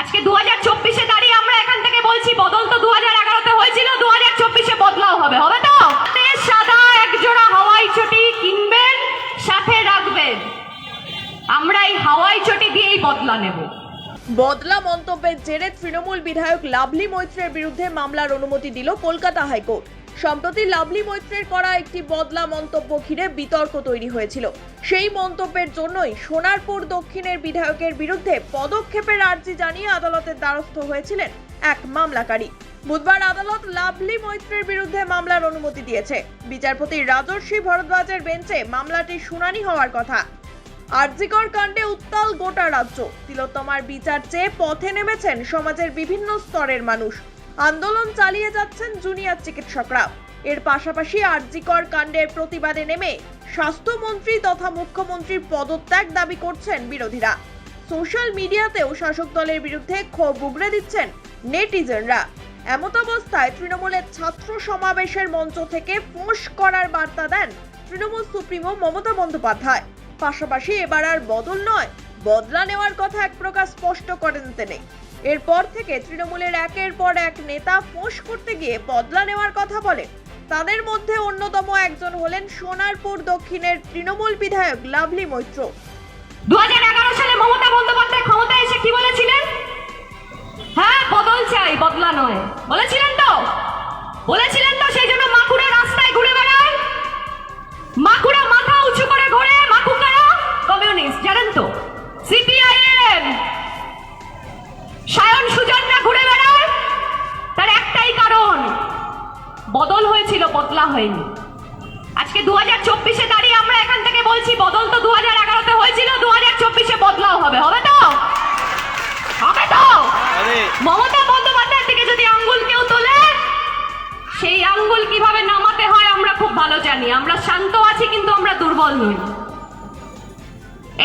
আজকে দু হাজার চব্বিশে দাঁড়িয়ে আমরা এখান থেকে বলছি, বদল তো দু হাজার এগারোতে হয়েছিল দু হাজার চব্বিশে বদলাও হবে হবে তো? সাদা একজোড়া হাওয়াই চটি কিনবেন, সাথে রাখবেন। আমরা এই হাওয়াই চটি দিয়েই বদলা নেব। বদলা মন্তব্যের জেরে তৃণমূল বিধায়ক লাভলি মৈত্রের বিরুদ্ধে মামলার অনুমতি দিল কলকাতা হাইকোর্ট। সম্প্রতি লাভলি মৈত্রের করা একটি বদলা মন্তব্য ঘিরে বিতর্ক তৈরি হয়েছিল। সেই মন্তব্যের জন্যই সোনারপুর দক্ষিণের বিধায়কের বিরুদ্ধে পদক্ষেপের আর্জি জানিয়ে আদালতের দ্বারস্থ হয়েছিলেন এক মামলাকারী। বুধবার আদালত লাভলি মৈত্রের বিরুদ্ধে মামলার অনুমতি দিয়েছে। বিচারপতি রাজর্ষি ভরদ্বাজের বেঞ্চে মামলাটির শুনানি হওয়ার কথা। আরজিকর কাণ্ডে উত্তাল গোটা রাজ্য। তিলোত্তমার বিচার চেয়ে পথে নেমেছেন সমাজের বিভিন্ন স্তরের মানুষ। আন্দোলন চালিয়ে যাচ্ছেন জুনিয়র চিকিৎসকরা। এর পাশাপাশি আরজিকর কাণ্ডের প্রতিবাদে নেমে স্বাস্থ্যমন্ত্রী তথা মুখ্যমন্ত্রীর পদত্যাগ দাবি করছেন বিরোধীরা। সোশ্যাল মিডিয়াতেও শাসক দলের বিরুদ্ধে ক্ষোভ উগড়ে দিচ্ছেন নেটিজেনরা। এমতাবস্থায় তৃণমূলের ছাত্র সমাবেশের মঞ্চ থেকে ফোঁস করার বার্তা দেন তৃণমূল সুপ্রিমো মমতা বন্দ্যোপাধ্যায়। পাশাপাশি এবার আর বদল নয়, বদলা নেওয়ার কথা এক প্রকার স্পষ্ট করেন তিনি। এরপর থেকে তৃণমূলের একের পর এক নেতা ফোঁস করতে গিয়ে বদলা নেওয়ার কথা বলে। তাদের মধ্যে অন্যতম একজন হলেন সোনারপুর দক্ষিণের তৃণমূল বিধায়ক লাভলি মৈত্র। দু হাজার এগারো সালে মমতা বন্দ্যোপাধ্যায় ক্ষমতায় এসে কি বলেছিলেন? হ্যাঁ বদল চাই, বদলা নয়। বলেছিলেন তো? বলেছিলেন তো, সেই জন্য মাকুড়া রাস্তায় ঘুরে বেড়ায়। মাকুড়া মাথা উঁচু করে ঘোরে মাকুকারা কমিউনিস্ট, জানেন তো? বদল হয়েছিল বদলা হয়নি। আজকে দু হাজার চব্বিশে দাঁড়িয়ে আমরা এখান থেকে বলছি বদল তো দু হাজার এগারোতে হয়েছিল দু হাজার চব্বিশে বদলাও হবে হবে তো? হবে তো? মমতা বন্দ্যোপাধ্যায়ের দিকে যদি আঙ্গুল কেউ তোলে সেই আঙ্গুল কীভাবে নামাতে হয় আমরা খুব ভালো জানি। আমরা শান্ত আছি কিন্তু আমরা দুর্বল নই।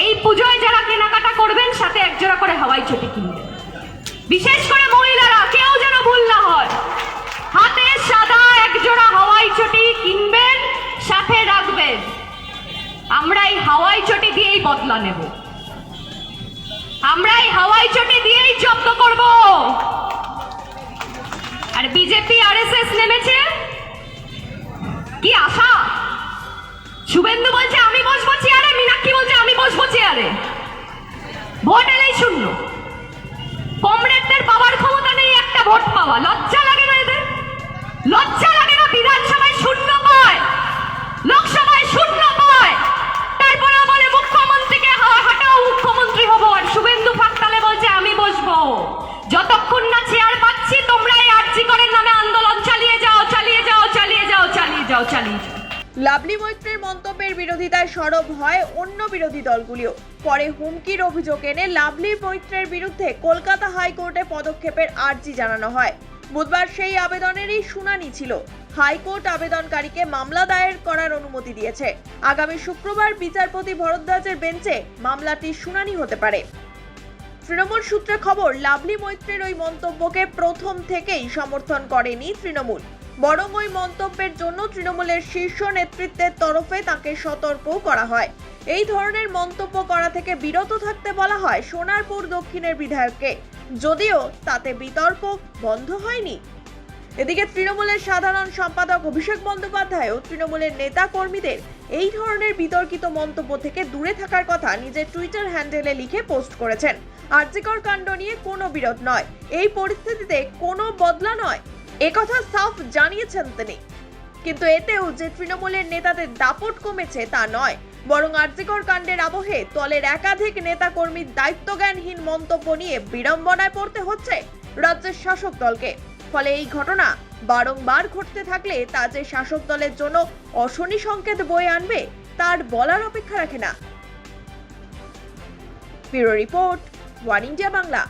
এই পুজোয় যারা কেনাকাটা করবেন সাথে একজোড়া করে হাওয়াই চটি কিনবেন। বিশেষ করে হাওয়াই চটি দিয়েই বদলা নেব। আমরা এই হাওয়াই চটি দিয়েই জব্দ করব। আর বিজেপি আর এস এস নেমেছে? কি আশা? শুভেন্দু বলছে যাও চালিয়ে যাও লাভলি মৈত্রের মন্তব্যের বিরোধিতায় সরব হয় অন্য বিরোধী দলগুলিও। পরে হুমকির অভিযোগ এনে লাভলি মৈত্রের বিরুদ্ধে কলকাতা হাইকোর্টে পদক্ষেপের আর্জি জানানো হয়। বুধবার সেই আবেদনেরই শুনানি ছিল। হাইকোর্ট আবেদনকারীকে মামলা দায়ের করার অনুমতি দিয়েছে। আগামী শুক্রবার বিচারপতি ভরদ্বাজের বেঞ্চে মামলাটির শুনানি হতে পারে। তৃণমূল সূত্রে খবর, লাভলি মৈত্রের ওই মন্তব্যকে প্রথম থেকেই সমর্থন করেনি তৃণমূল। বরং ওই মন্তব্যের জন্য তৃণমূলের শীর্ষ নেতৃত্বের তরফে তাকে সতর্কও করা হয়। এই ধরনের মন্তব্য করা থেকে বিরত থাকতে বলা হয় সোনারপুর দক্ষিণের বিধায়ককে। যদিও তাতে বিতর্ক বন্ধ হয়নি। এদিকে তৃণমূলের সাধারণ সম্পাদক অভিষেক বন্দ্যোপাধ্যায়ও তৃণমূলের নেতা কর্মীদের এই ধরনের বিতর্কিত মন্তব্য থেকে দূরে থাকার কথা নিজের টুইটার হ্যান্ডেলে লিখে পোস্ট করেছেন। আর্যিকর কাণ্ড নিয়ে কোনো বিরোধ নয়। এই পরিস্থিতিতে কোনো বদলা নয়। একথা সাফ জানিয়েছেন তিনি। কিন্তু এতেও যে তৃণমূলের নেতাদের দাপট কমেছে তা নয়, বরং আর্যিকর কাণ্ডের আবহে দলের একাধিক নেতাকর্মীর দায়িত্বজ্ঞানহীন মন্তব্য নিয়ে বিড়ম্বনায় পড়তে হচ্ছে রাজ্যের শাসক দলকে। ফলে এই ঘটনা বারংবার ঘটতে থাকলে তা যে শাসক দলের জন্য অশনি সংকেত বয়ে আনবে, তার বলার অপেক্ষা রাখে না। Bureau report, one India Bangla.